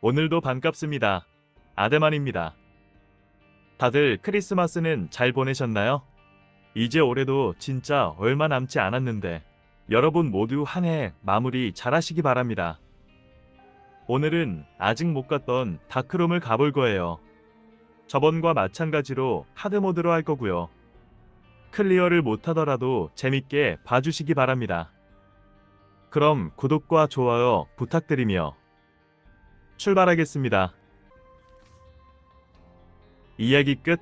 오늘도 반갑습니다. 아데만입니다. 다들 크리스마스는 잘 보내셨나요? 이제 올해도 진짜 얼마 남지 않았는데 여러분 모두 한 해 마무리 잘 하시기 바랍니다. 오늘은 아직 못 갔던 다크룸을 가볼 거예요. 저번과 마찬가지로 하드모드로 할 거고요. 클리어를 못하더라도 재밌게 봐주시기 바랍니다. 그럼 구독과 좋아요 부탁드리며 출발하겠습니다. 이야기 끝.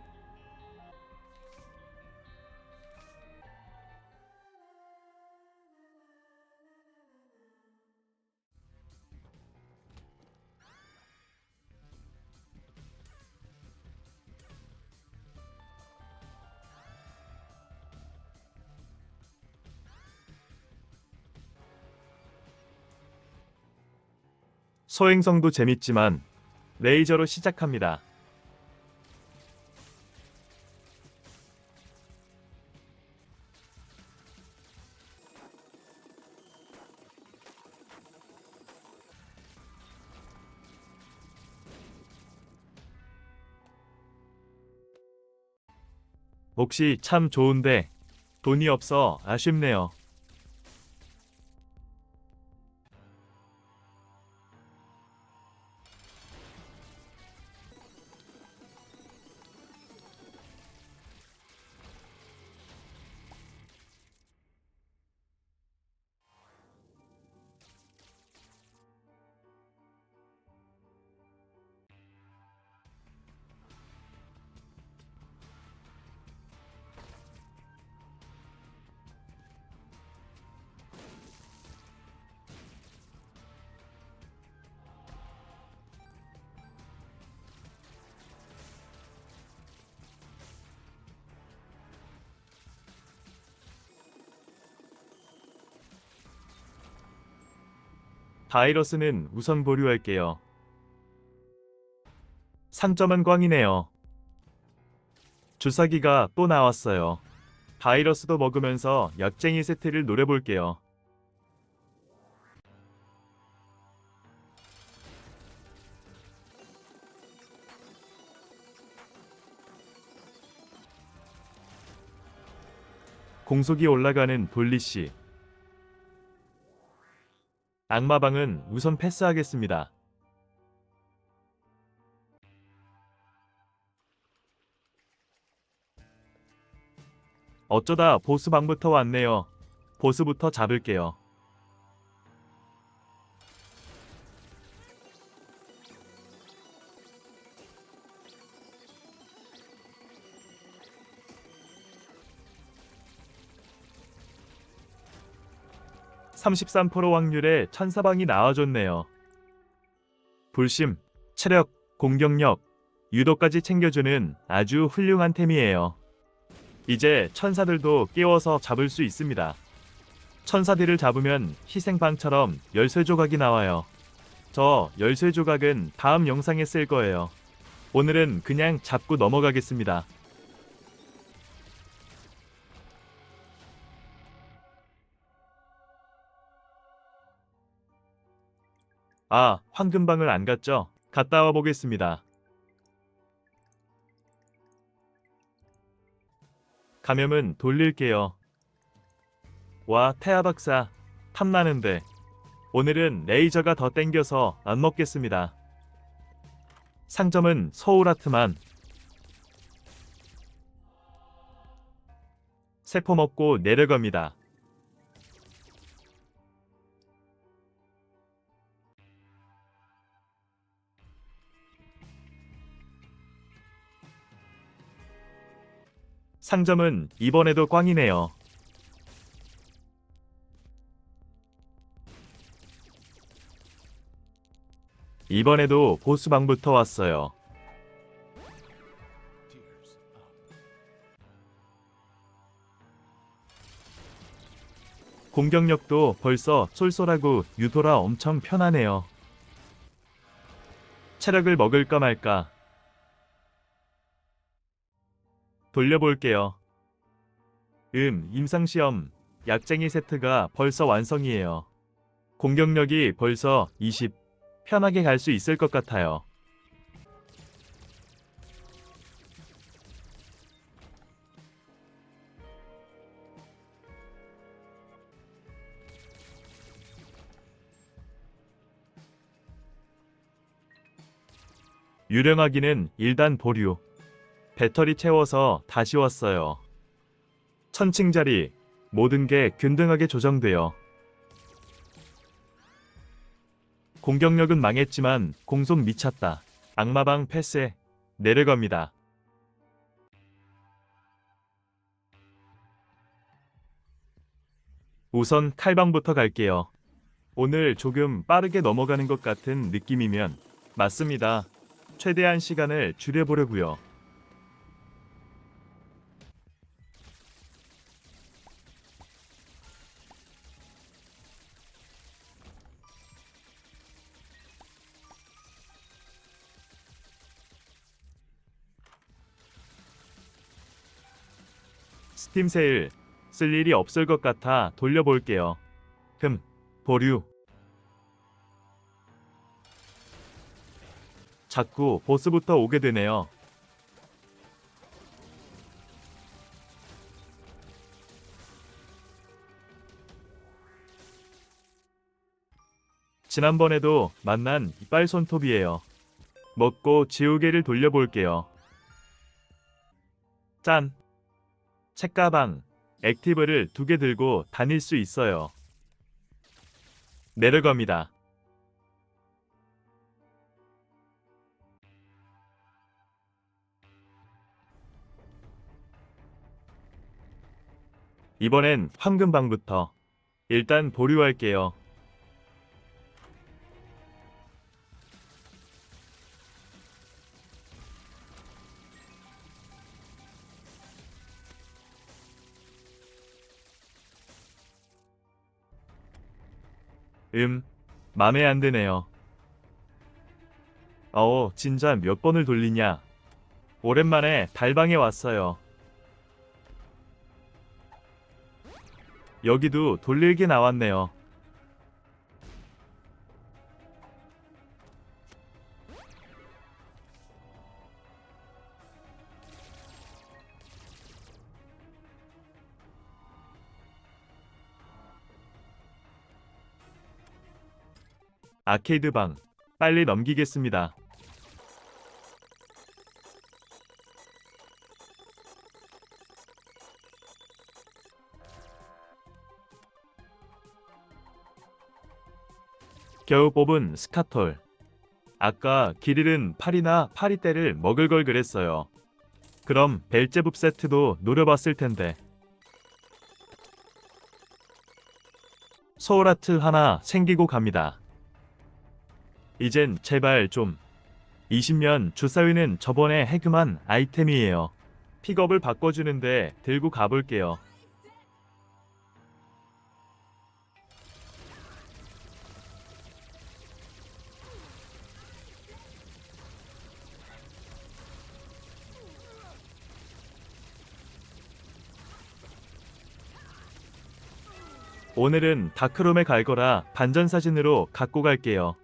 소행성도 재밌지만 레이저로 시작합니다. 몫이 참 좋은데 돈이 없어 아쉽네요. 바이러스는 우선 보류할게요. 상점은 꽝이네요. 주사기가 또 나왔어요. 바이러스도 먹으면서 약쟁이 세트를 노려볼게요. 공속이 올라가는 돌리씨. 악마방은 우선 패스하겠습니다. 어쩌다 보스방부터 왔네요. 보스부터 잡을게요. (33% 확률의) 천사방이 나와줬네요. 불심, 체력, 공격력, 유도까지 챙겨주는 아주 훌륭한 템이에요. 이제 천사들도 깨워서 잡을 수 있습니다. 천사들을 잡으면 희생방처럼 열쇠 조각이 나와요. 저 열쇠 조각은 다음 영상에 쓸 거예요. 오늘은 그냥 잡고 넘어가겠습니다. 아, 황금방을 안 갔죠? 갔다 와 보겠습니다. 감염은 돌릴게요. 와, 태아 박사. 탐나는데. 오늘은 레이저가 더 땡겨서 안 먹겠습니다. 상점은 서울 아트만. 세포 먹고 내려갑니다. 상점은 이번에도 꽝이네요. 이번에도 보스방부터 왔어요. 공격력도 벌써 쏠쏠하고 유도라 엄청 편하네요. 체력을 먹을까 말까. 돌려볼게요. 음, 임상시험 약쟁이 세트가 벌써 완성이에요. 공격력이 벌써 20, 편하게 갈 수 있을 것 같아요. 유령하기는 일단 보류. 배터리 채워서 다시 왔어요. 천칭 자리 모든 게 균등하게 조정돼요. 공격력은 망했지만 공속 미쳤다. 악마방 패스에 내려갑니다. 우선 칼방부터 갈게요. 오늘 조금 빠르게 넘어가는 것 같은 느낌이면 맞습니다. 최대한 시간을 줄여보려고요. 스팀 세일 쓸 일이 없을 것 같아 돌려볼게요. 흠, 보류. 자꾸 보스부터 오게 되네요. 지난번에도 만난 이빨 손톱이에요. 먹고 지우개를 돌려볼게요. 짠! 책가방, 액티브를 두 개 들고 다닐 수 있어요. 내려갑니다. 이번엔 황금방부터 일단 보류할게요. 음, 맘에 안 드네요. 어, 진짜 몇 번을 돌리냐? 오랜만에 달방에 왔어요. 여기도 돌릴 게 나왔네요. 아케이드 방 빨리 넘기겠습니다. 겨우 뽑은 스카톨. 아까 길 잃은 파리나 파리떼를 먹을 걸 그랬어요. 그럼 벨제북 세트도 노려봤을 텐데. 소울아트 하나 생기고 갑니다. 이젠 제발 좀 20년 주사위는 저번에 해금한 아이템이에요. 픽업을 바꿔주는데 들고 가볼게요. 오늘은 다크롬에 갈 거라 반전 사진으로 갖고 갈게요.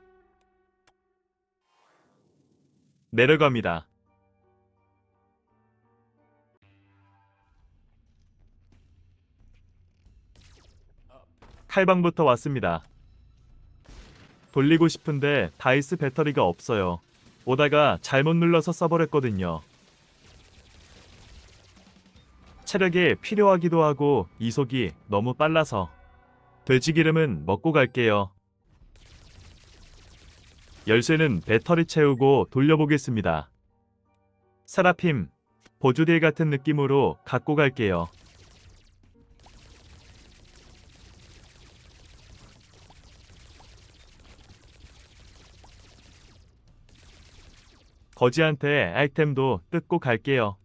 내려갑니다. 칼방부터 왔습니다. 돌리고 싶은데 다이스 배터리가 없어요. 오다가 잘못 눌러서 써버렸거든요. 체력이 필요하기도 하고 이속이 너무 빨라서 돼지기름은 먹고 갈게요. 열쇠는 배터리 채우고 돌려보겠습니다. 사라핌, 보조딜 같은 느낌으로 갖고 갈게요. 거지한테 아이템도 뜯고 갈게요.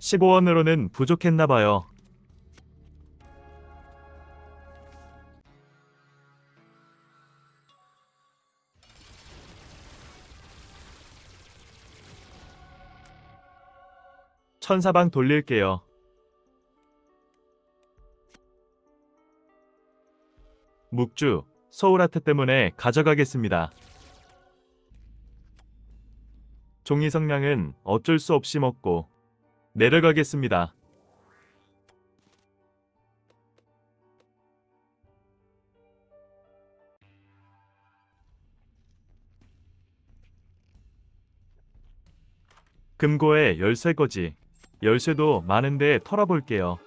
15원으로는 부족했나봐요. 천사방 돌릴게요. 묵주, 소울아트 때문에 가져가겠습니다. 종이 성냥은 어쩔 수 없이 먹고 내려가겠습니다. 금고에 열쇠거지. 열쇠도 많은데 털어볼게요.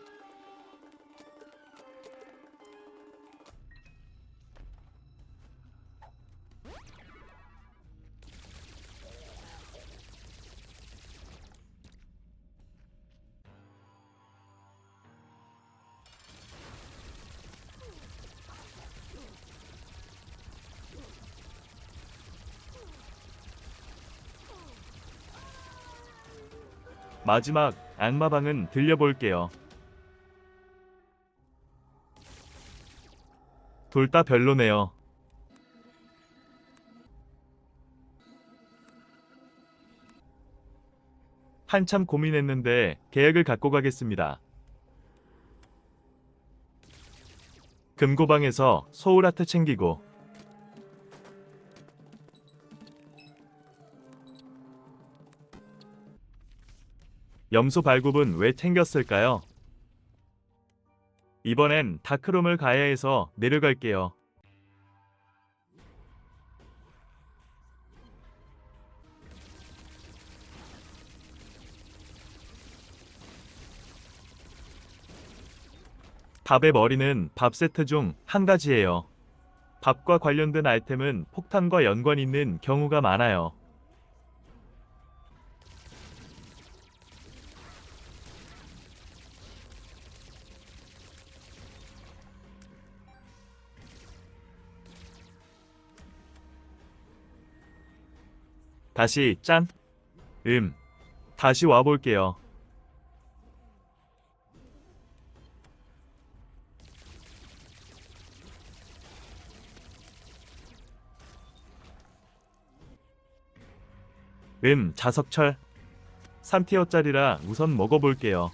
마지막 악마방은 들려볼게요. 둘 다 별로네요. 한참 고민했는데 계획을 갖고 가겠습니다. 금고방에서 소울아트 챙기고 염소 발굽은 왜 챙겼을까요? 이번엔 다크룸을 가야 해서 내려갈게요. 밥의 머리는 밥 세트 중 한 가지예요. 밥과 관련된 아이템은 폭탄과 연관 있는 경우가 많아요. 다시 짠. 음. 다시 와볼게요. 음, 자석철. 3티어짜리라 우선 먹어볼게요.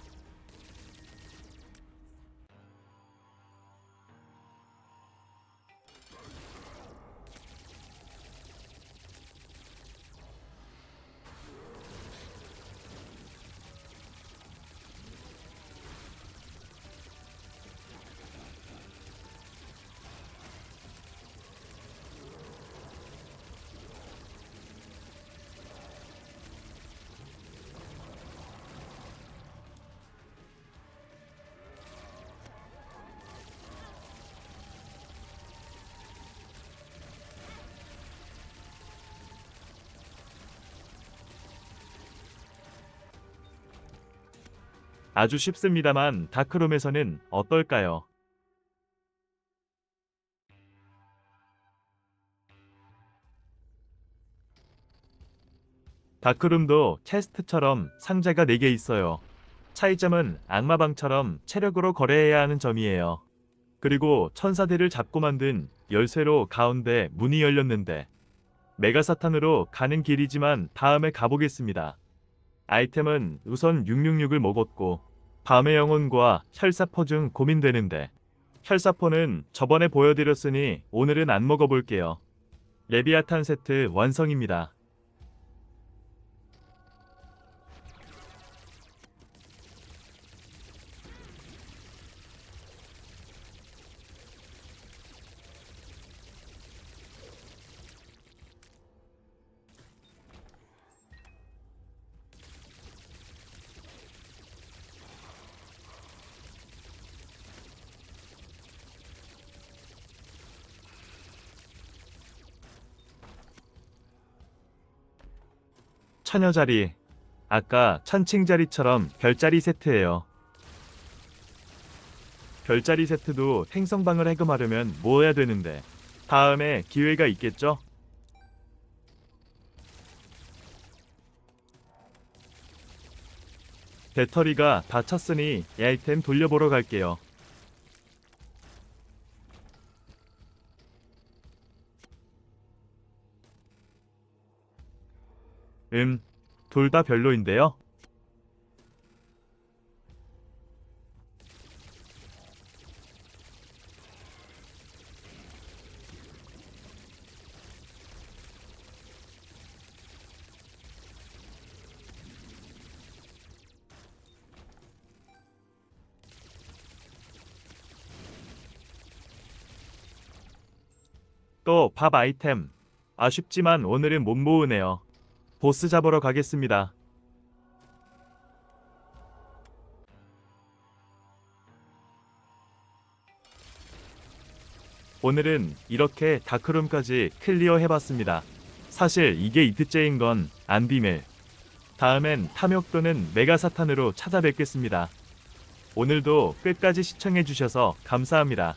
아주 쉽습니다만 다크룸에서는 어떨까요? 다크룸도 체스트처럼 상자가 4개 있어요. 차이점은 악마방처럼 체력으로 거래해야 하는 점이에요. 그리고 천사들을 잡고 만든 열쇠로 가운데 문이 열렸는데 메가사탄으로 가는 길이지만 다음에 가보겠습니다. 아이템은 우선 666을 먹었고 밤의 영혼과 혈사포 중 고민되는데 혈사포는 저번에 보여드렸으니 오늘은 안 먹어볼게요. 레비아탄 세트 완성입니다. 처녀자리. 아까 천칭 자리처럼 별자리 세트예요. 별자리 세트도 행성방을 해금하려면 모아야 되는데 다음에 기회가 있겠죠? 배터리가 다 찼으니 이 아이템 돌려보러 갈게요. 음, 둘 다 별로인데요. 또 밥 아이템. 아쉽지만 오늘은 못 모으네요. 보스 잡으러 가겠습니다. 오늘은 이렇게 다크룸까지 클리어 해봤습니다. 사실 이게 이트째인 건 안 비밀. 다음엔 탐욕 또는 메가사탄으로 찾아뵙겠습니다. 오늘도 끝까지 시청해주셔서 감사합니다.